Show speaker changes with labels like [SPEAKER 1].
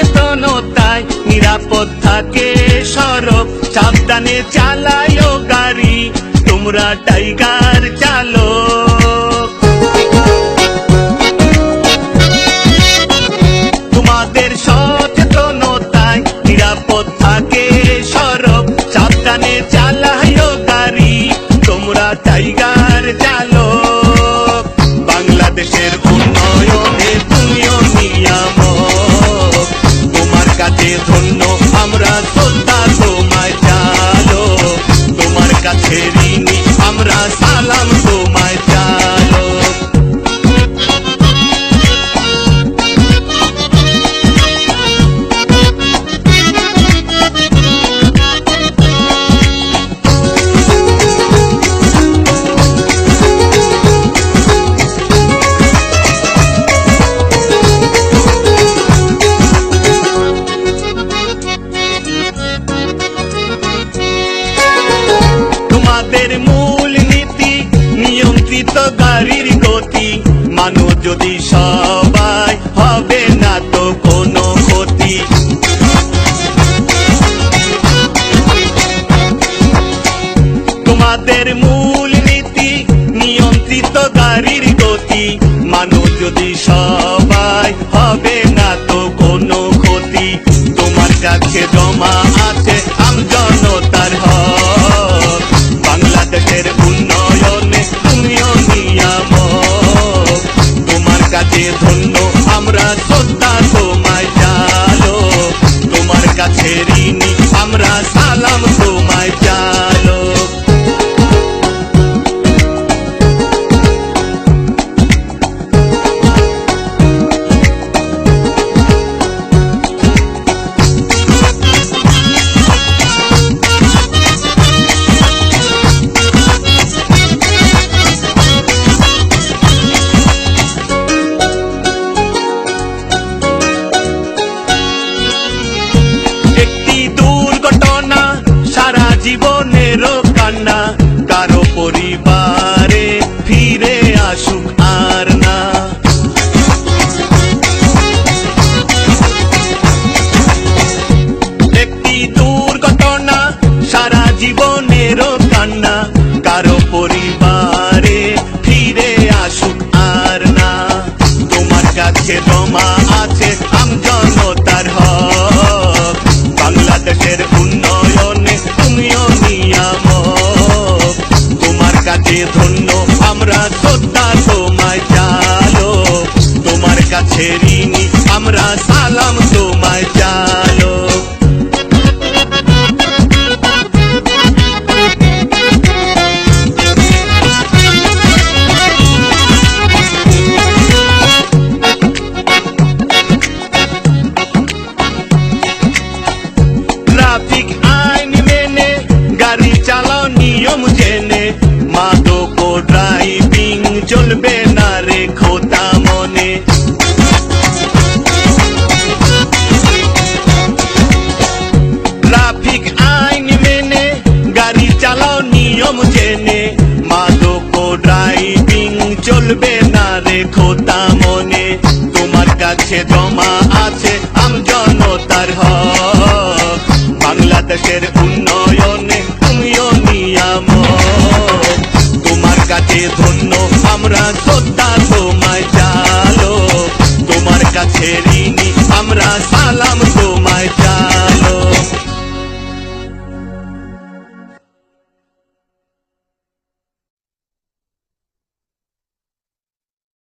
[SPEAKER 1] সচেতনতায় নিরাপদ থাকে সাবধানে চালায় গাড়ি, তোমরা টাইগার চালো তোমাদের সচেতনতায় নিরাপদ থাকে সরব সাবধানে চালায় গাড়ি, তোমরা টাইগার তোমার ঋণী আমরা সালাম তোমায়। গাড়ির গতি, মানুষ যদি সবাই হবে না তো কোনো ক্ষতি। তোমাদের মূল নীতি, নিয়ন্ত্রিত গাড়ির গতি, মানুষ যদি সবাই হবে না ঋণী আমরা সারা জীবনেরও কান্না, কারও পরিবারে ফিরে আসুক আর না। একটি দুর্ঘটনা, সারা জীবনেরও কান্না, কারও পরিবারে ফিরে আসুক আর না। তোমার কাছে জমা আছে তোমার ধন্য? আমরা শ্রদ্ধা তোমায় চালো। তোমার কাছে ঋণী আমরা সালাম তোমায় চালো। ট্রাফিক চলবে না রে খোতা মনে। ট্রাফিক আইন মেনে, গাড়ি চালাও নিয়ম জেনে। মাদক ড্রাইভিং চলবে না রে খোতা মনে। তোমার কাছে জমা আছে আমজনতার হক। ধন্য আমরা শ্রদ্ধা তোমায় চালো। তোমার কাছে ঋণী আমরা সালাম তোমায় চালো।